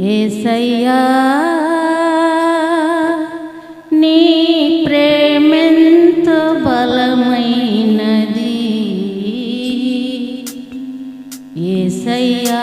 ఏసయ్యా నీ ప్రేమెంత బలమైనది. ఏసయ్యా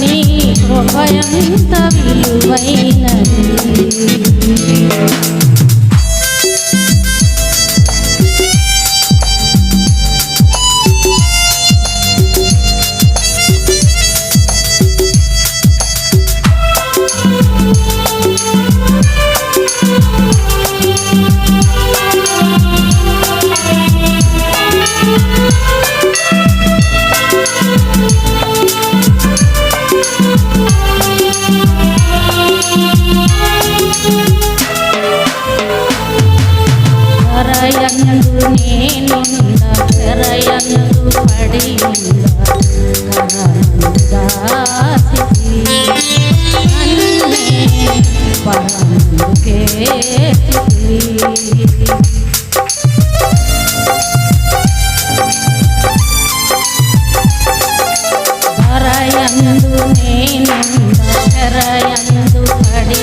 నీ కృపయంత విలువైనది. కరయందు నేనున్న కరయందు పడి పరముకే కరయందు నేనున్న కరయందు పడి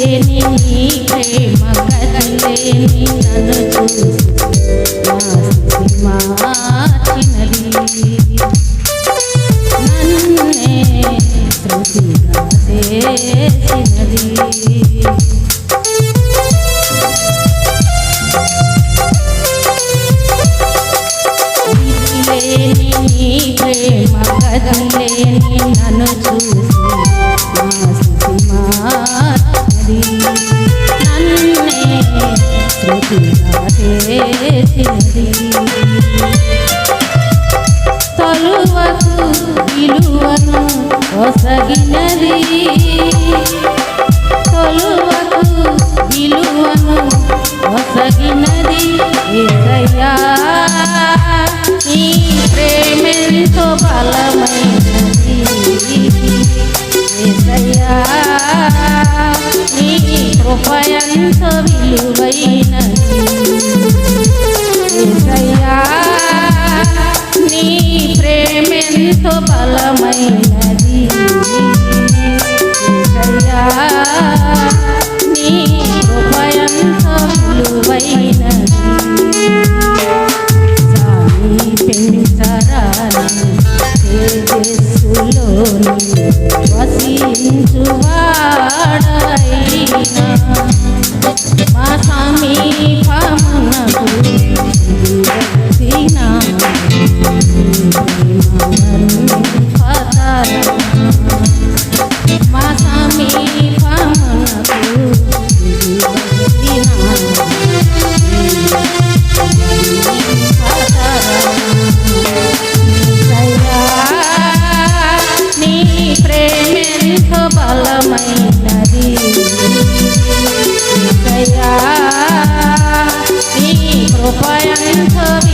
కందేని నీ ప్రేమ కందేని నన్ను చూసి మార్చినది నన్నే తృప్తిగా చేసినది. నీ ప్రేమ నన్ను చూసి ఒసగినది కొలువకు విలువను ఒసగినది ఏసయ్యా. నీ ప్రేమెంతో విలువైనది তো বালা মাইনা দিয়ে into